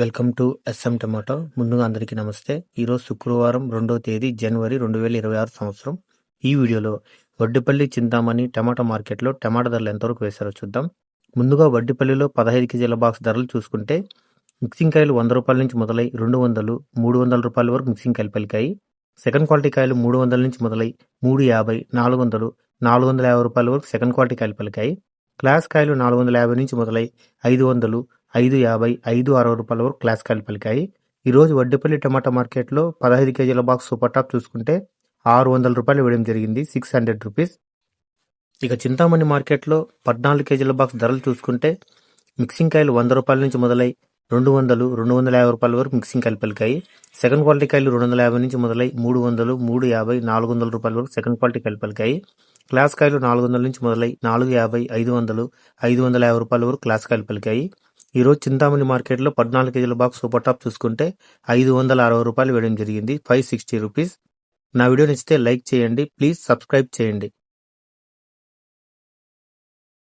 Welcome to S M tomato. ముందుగా అందరికీ నమస్తే. ఈరోజు శుక్రవారం రెండవ తేదీ జనవరి రెండు వేల ఇరవై ఆరు సంవత్సరం. ఈ వీడియోలో వడ్డిపల్లి చింతామణి టమాటా మార్కెట్లో టమాటా ధరలు ఎంతవరకు వేశారో చూద్దాం. ముందుగా వడ్డిపల్లిలో పదహైదు కేజీల బాక్స్ ధరలు చూసుకుంటే మిక్సింగ్ కాయలు వంద రూపాయల నుంచి మొదలై రెండు వందలు మూడు వందల రూపాయల వరకు మిక్సింగ్ కాయలు పలికాయి. సెకండ్ క్వాలిటీ కాయలు మూడు వందల నుంచి మొదలై మూడు యాభై నాలుగు వందలు నాలుగు వందల యాభై రూపాయల వరకు సెకండ్ క్వాలిటీ కాయలు పలికాయి. క్లాస్ కాయలు నాలుగు వందల యాభై నుంచి మొదలై ఐదు వందలు ఐదు యాభై ఐదు అరవై రూపాయల వరకు క్లాస్ కాయలు పలికాయి. ఈరోజు వడ్డేపల్లి టమాటా మార్కెట్లో పదహైదు కేజీల బాక్స్ సూపర్ టాప్ చూసుకుంటే ఆరు వందల రూపాయలు ఇవ్వడం జరిగింది సిక్స్ హండ్రెడ్ రూపీస్ ఇక చింతామణి మార్కెట్లో పద్నాలుగు కేజీల బాక్స్ ధరలు చూసుకుంటే మిక్సింగ్ కాయలు వంద రూపాయల నుంచి మొదలై రెండు వందలు రెండు వందల యాభై రూపాయల వరకు మిక్సింగ్ కాయలు పలికాయి. సెకండ్ క్వాలిటీ కాయలు రెండు వందల యాభై నుంచి మొదలై మూడు వందలు మూడు యాభై నాలుగు వందల రూపాయల వరకు సెకండ్ క్వాలిటీ కాయలు పలికాయి. క్లాస్ కాయలు నాలుగు వందల నుంచి మొదలై నాలుగు యాభై ఐదు వందలు ఐదు వందల యాభై రూపాయల వరకు క్లాస్ కాయలు పలికాయి. ఈరోజు చింతామణి మార్కెట్లో పద్నాలుగు కేజీల బాక్స్ సూపర్ టాప్ చూసుకుంటే ఐదు వందల అరవై రూపాయలు వేయడం జరిగింది. Five sixty rupees. నా వీడియో నచ్చితే లైక్ చేయండి. ప్లీజ్ సబ్స్క్రైబ్ చేయండి.